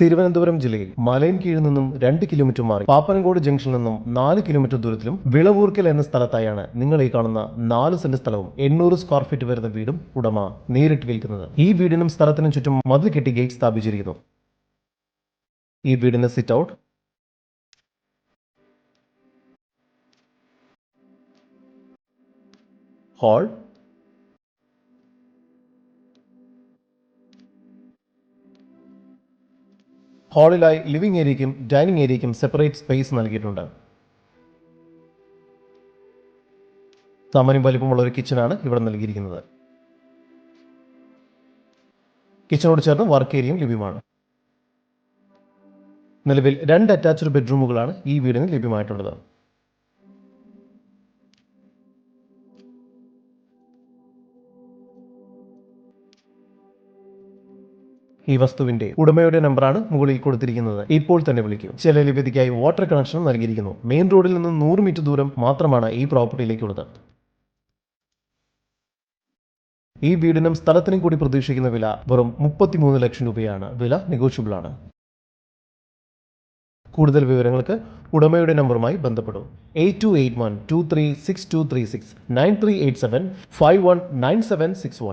തിരുവനന്തപുരം ജില്ലയിൽ മലയൻകീഴിൽ നിന്നും രണ്ട് കിലോമീറ്റർ മാറി പാപ്പനംകോട് ജംഗ്ഷനിൽ നിന്നും നാല് കിലോമീറ്റർ ദൂരത്തിലും വിളവൂർക്കൽ എന്ന സ്ഥലത്തായാണ് നിങ്ങൾ ഈ കാണുന്ന നാല് സെന്റ് സ്ഥലവും എണ്ണൂറ് സ്ക്വയർ ഫീറ്റ് വരുന്ന വീടും ഉടമ നേരിട്ട് വിൽക്കുന്നത്. ഈ വീടിനും സ്ഥലത്തിനും ചുറ്റും മതിൽ കെട്ടി ഗേറ്റ് സ്ഥാപിച്ചിരിക്കുന്നു. ഈ വീടിന്റെ സിറ്റ് ഔട്ട് ഹാൾ ഹാളിലായി ലിവിംഗ് ഏരിയയ്ക്കും ഡൈനിങ് ഏരിയയ്ക്കും സെപ്പറേറ്റ് സ്പേസ് നൽകിയിട്ടുണ്ട്. സാമാന്യം വലിപ്പമുള്ള ഒരു കിച്ചണാണ് ഇവിടെ നൽകിയിരിക്കുന്നത്. കിച്ചനോട് ചേർന്ന് വർക്ക് ഏരിയയും ലഭ്യമാണ്. നിലവിൽ രണ്ട് അറ്റാച്ച്ഡ് ബെഡ്റൂമുകളാണ് ഈ വീടിന് ലഭ്യമായിട്ടുള്ളത്. ഈ വസ്തുവിന്റെ ഉടമയുടെ നമ്പറാണ് മുകളിൽ കൊടുത്തിരിക്കുന്നത്. ഇപ്പോൾ തന്നെ വിളിക്കൂ. ചില ലഭ്യതയ്ക്കായി വാട്ടർ കണക്ഷൻ നൽകിയിരിക്കുന്നു. മെയിൻ റോഡിൽ നിന്ന് നൂറ് മീറ്റർ ദൂരം മാത്രമാണ് ഈ പ്രോപ്പർട്ടിയിലേക്കുള്ളത് ഈ വീടിനും സ്ഥലത്തിനും കൂടി പ്രതീക്ഷിക്കുന്ന വില വെറും മുപ്പത്തിമൂന്ന് ലക്ഷം രൂപയാണ്. വില നെഗോഷ്യബിൾ ആണ്. കൂടുതൽ വിവരങ്ങൾക്ക് ഉടമയുടെ നമ്പറുമായി ബന്ധപ്പെടും. Eight two eight one two three six two three six nine three eight seven five one nine seven six one